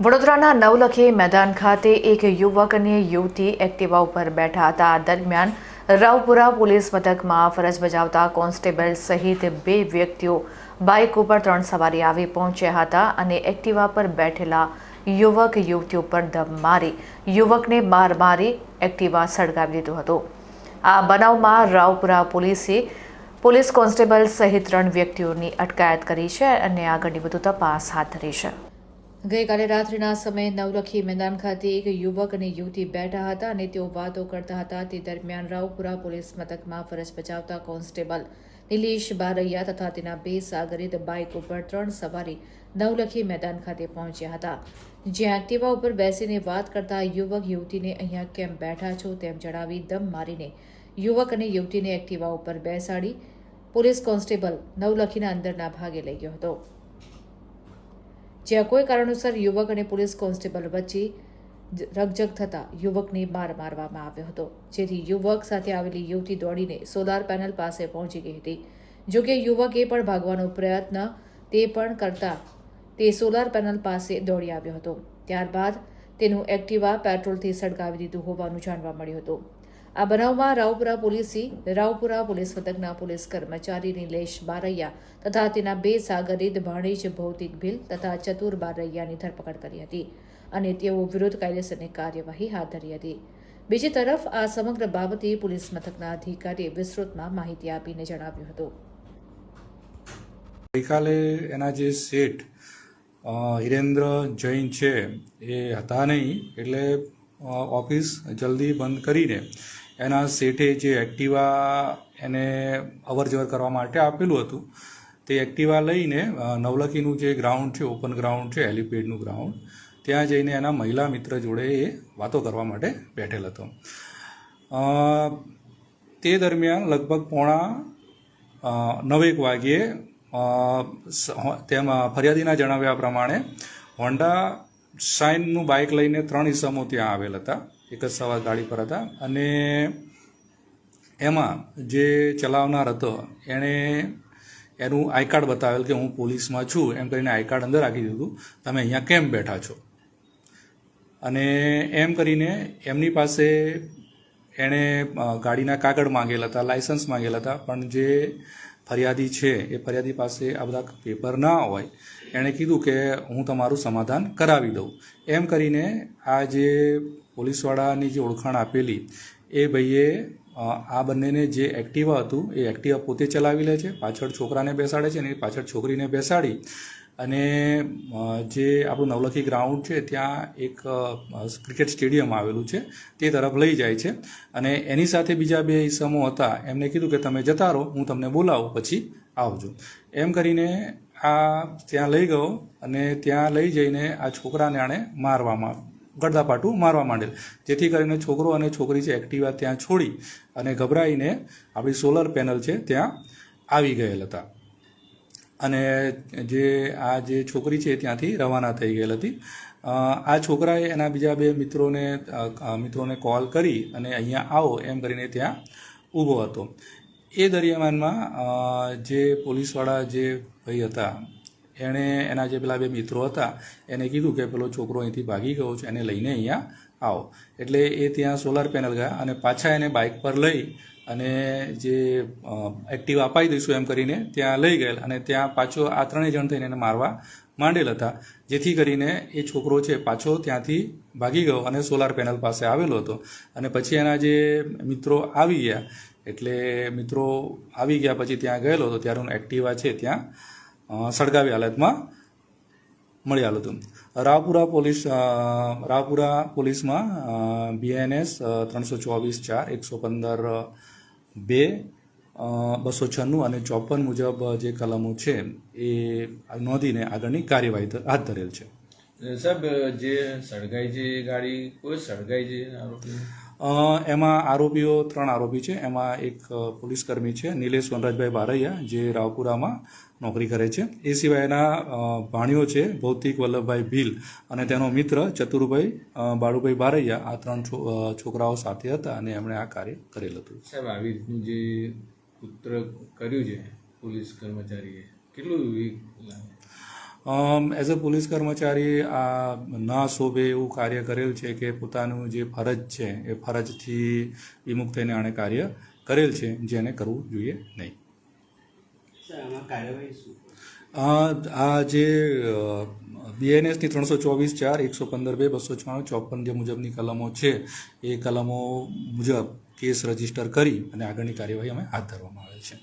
વડોદરાના નવલખી મેદાન ખાતે એક યુવક અને યુવતી એક્ટિવા ઉપર બેઠા હતા. દરમિયાન રાવપુરા પોલીસ મથકમાં ફરજ બજાવતા કોન્સ્ટેબલ સહિત બે વ્યક્તિઓ બાઇક ઉપર ત્રણ સવારી આવી પહોંચ્યા હતા અને એક્ટિવા પર બેઠેલા યુવક યુવતી ઉપર ધમ મારી યુવકને માર મારી એક્ટિવા સળગાવી દીધું હતું. આ બનાવમાં રાવપુરા પોલીસે પોલીસ કોન્સ્ટેબલ સહિત ત્રણ વ્યક્તિઓની અટકાયત કરી છે અને આગળની વધુ તપાસ હાથ ધરી છે. ગઈકાલે રાત્રિના સમયે નવલખી મેદાન ખાતે એક યુવક અને યુવતી બેઠા હતા અને તેઓ વાતો કરતા હતા. તે દરમિયાન રાવપુરા પોલીસ મથકમાં ફરજ બજાવતા કોન્સ્ટેબલ નિલેશ બારૈયા તથા તેના બે સાગરિત બાઇક ઉપર ત્રણ સવારી નવલખી મેદાન ખાતે પહોંચ્યા હતા. જ્યાં એક્ટિવા ઉપર બેસીને વાત કરતા યુવક યુવતીને અહીંયા કેમ બેઠા છો? તેમ જણાવી દમ મારીને યુવક અને યુવતીને એક્ટિવા ઉપર બેસાડી પોલીસ કોન્સ્ટેબલ નવલખીના અંદરના ભાગે લઈ ગયો હતો. જ્યાં કોઈ કારણોસર યુવક અને પોલીસ કોન્સ્ટેબલ વચ્ચે રકઝક થતા યુવકને માર મારવામાં આવ્યો હતો. જેથી યુવક સાથે આવેલી યુવતી દોડીને સોલાર પેનલ પાસે પહોંચી ગઈ હતી. જોકે યુવકે પણ ભાગવાનો પ્રયત્ન તે પણ કરતા તે સોલાર પેનલ પાસે દોડી આવ્યો હતો. ત્યારબાદ તેનું એક્ટિવા પેટ્રોલથી સળગાવી દીધું હોવાનું જાણવા મળ્યું હતું. આ બનાવમાં રાવપુરા પોલીસે, રાવપુરા પોલીસ મથકના પોલીસ કર્મચારી નિલેશ બારૈયા તથા તેના બે સાગરીત ભાણેજ ભૌતિક ભીલ તથા ચતુર બારૈયાની ધરપકડ કરી હતી અને તેઓ વિરુદ્ધ કાયદેસરની કાર્યવાહી હાથ ધરી હતી. બીજી તરફ આ સમગ્ર બાબતે પોલીસ મથકના અધિકારીએ વિસ્તૃતમાં માહિતી આપીને જણાવ્યું હતું. ગઈકાલે એના જે શેઠ હિરેન્દ્ર જૈન છે, એ હતા નહીં એટલે ઓફિસ જલ્દી બંધ કરીને એના શેઠે જે એક્ટિવા એને અવર જવર કરવા માટે આપેલું હતું, તે એક્ટિવા લઈને નવલખીનું જે ગ્રાઉન્ડ છે, ઓપન ગ્રાઉન્ડ છે હેલિપેડનું ગ્રાઉન્ડ, ત્યાં જઈને એના મહિલા મિત્ર જોડે એ વાતો કરવા માટે બેઠેલ હતો. તે દરમિયાન લગભગ પોણા નવેક વાગ્યે તેમાં ફરિયાદીના જણાવ્યા પ્રમાણે હોન્ડા શાઇનનું બાઇક લઈને ત્રણ ઇસમો ત્યાં આવેલ હતા. એક જ સવાર ગાડી પર હતા. અને એમાં જે ચલાવનાર હતો, એણે એનું આઈ કાર્ડ બતાવેલ કે હું પોલીસમાં છું, એમ કરીને આઈ કાર્ડ અંદર રાખી દીધું. તમે અહીંયા કેમ બેઠા છો? અને એમ કરીને એમની પાસે એણે ગાડીના કાગળ માંગેલા હતા લાઇસન્સ માંગેલા હતા. પણ જે ફરિયાદી છે, એ ફરિયાદી પાસે આ બધા પેપર ના હોય, એણે કીધું કે હું તમારું સમાધાન કરાવી દઉં. એમ કરીને આ જે પોલીસવાળાની જે ઓળખાણ આપેલી, એ ભાઈએ આ બંનેને જે એક્ટિવા હતું, એ એક્ટિવા પોતે ચલાવી લે છે, પાછળ છોકરાને બેસાડે છે અને પાછળ છોકરીને બેસાડી અને જે આપણું નવલખી ગ્રાઉન્ડ છે, ત્યાં એક ક્રિકેટ સ્ટેડિયમ આવેલું છે, તે તરફ લઈ જાય છે. અને એની સાથે બીજા બે ઈસમો હતા, એમને કીધું કે તમે જતા રહો, હું તમને બોલાવું, પછી આવજો. એમ કરીને આ ત્યાં લઈ ગયો અને ત્યાં લઈ જઈને આ છોકરાને આણે મારવામાં ગડદાપાટું મારવા માંડેલ. જેથી કરીને છોકરો અને છોકરી છે, એક્ટિવા ત્યાં છોડી અને ગભરાઈને આપણી સોલર પેનલ છે, ત્યાં આવી ગયેલ હતા. અને જે, આ જે છોકરી છે ત્યાંથી રવાના થઈ ગયેલ હતી. આ છોકરાએ એના બીજા બે મિત્રોને મિત્રોને કોલ કરી અને અહીંયા આવો એમ કરીને ત્યાં ઊભો હતો. એ દરિયામાનમાં જે પોલીસવાળા જે ભાઈ હતા, એણે એના જે પેલા બે મિત્રો હતા, એને કીધું કે પેલો છોકરો અહીંથી ભાગી ગયો છે, એને લઈને અહીંયા આવો. એટલે એ ત્યાં સોલાર પેનલ ગયા અને પાછા એને બાઇક પર લઈ અને જે એક્ટિવ અપાઈ દઈશું એમ કરીને ત્યાં લઈ ગયેલ અને ત્યાં પાછો આ ત્રણેય જણ થઈને એને મારવા માંડેલ હતા. જેથી કરીને એ છોકરો છે પાછો ત્યાંથી ભાગી ગયો અને સોલાર પેનલ પાસે આવેલો હતો. અને પછી એના જે મિત્રો આવી ગયા, એટલે મિત્રો આવી ગયા પછી ત્યાં ગયેલો હતો, ત્યારે હું એક્ટિવા છે ત્યાં સળગાવી હાલતમાં મળ્યાલ હતું. રાવપુરા પોલીસ રાવપુરા પોલીસમાં બીએનએસ ત્રણસો ચોવીસ ચાર, એકસો પંદર બે બસો છન્નું અને ચોપન મુજબ જે કલમો છે, એ નોંધીને આગળની કાર્યવાહી હાથ ધરેલ છે. સાહેબ, જે સળગાઈ છે ગાડી, કોઈ સળગાઈ છે આરોપી એમાં આરોપીઓ ત્રણ આરોપી છે. એમાં એક પોલીસકર્મી છે, નિલેશ વનરાજભાઈ બારૈયા, જે રાવપુરામાં નોકરી કરે છે. એ સિવાયના ભાણીઓ છે, ભૌતિક વલ્લભભાઈ ભીલ અને તેનો મિત્ર ચતુરભાઈ બાળુભાઈ બારૈયા. આ ત્રણ છોકરાઓ સાથે હતા અને એમણે આ કાર્ય કરેલ હતું. સાહેબ, આવી રીતનું જે પુત્ર કર્યું છે, પોલીસ કર્મચારીએ, કેટલું એઝ અ પોલીસ કર્મચારી આ ના શોભે એવું કાર્ય કરેલ છે કે પોતાનું જે ફરજ છે એ ફરજથી વિમુખ થઈને આણે કાર્ય કરેલ છે જેને કરવું જોઈએ નહીં. આ જે બીએનએસની ત્રણસો ચોવીસ ચાર એકસો પંદર બે બસો છાણું ચોપન જે મુજબની કલમો છે એ કલમો મુજબ કેસ રજિસ્ટર કરી અને આગળની કાર્યવાહી અમે હાથ ધરવામાં આવેલ છે.